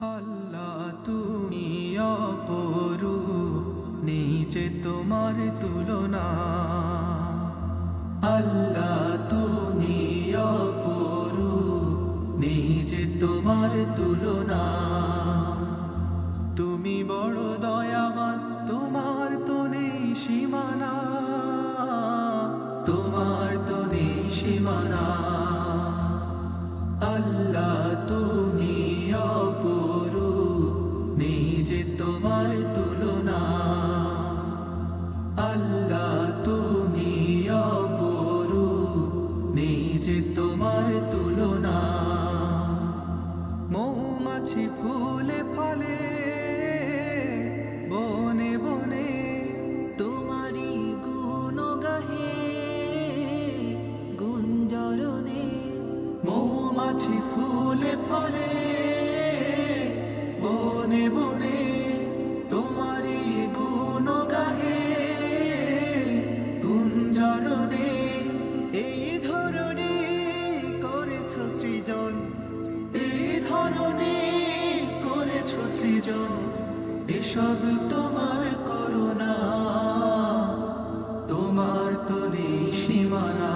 আল্লাহ, তুমি অপরু নিচে তোমার তুলনা। আল্লাহ, তুমি অপরু নিজে তোমার তুলনা। তুমি বড় দয়াবান, তোমার তো নেই সীমানা। তোমার তো নেই সীমানা। নিজে তোমার তুলনা। মৌমাছি ফুলে ফলে, বনে বনে তোমারি গুণ গাহে গুঞ্জরণে। মৌমাছি ফুলে ফলে সৃজন, এসব তোমার করুণা। তোমার তো নেই সীমানা।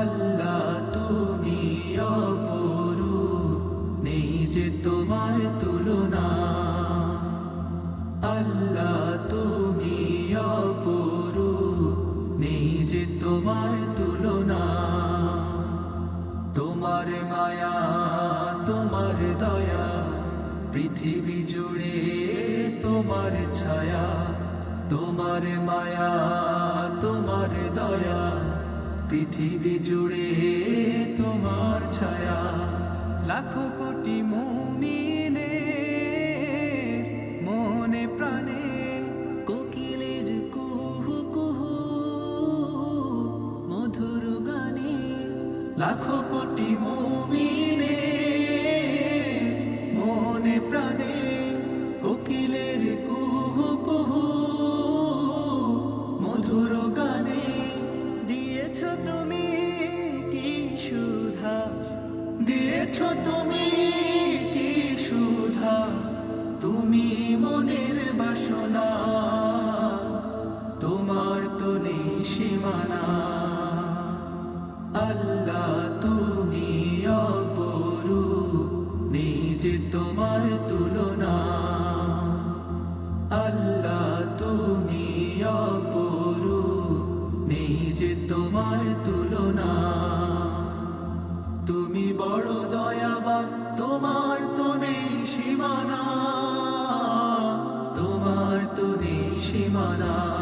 আল্লাহ, তুমি অপরু নেই যে তোমার তুলনা। আল্লাহ, তুমি অপরু নেই যে তোমার পৃথিবী জুড়ে তোমার ছায়া, তোমার মায়া, তোমার দয়া। পৃথিবী জুড়ে তোমার ছায়া, লাখো কোটি মুমিনে মনে প্রাণে কোকিলের কুহু কুহু, মধুর গানে লাখো কোটি মুমিনে তুমি কি সুধা? তুমি মনের বাসনা। সীমানা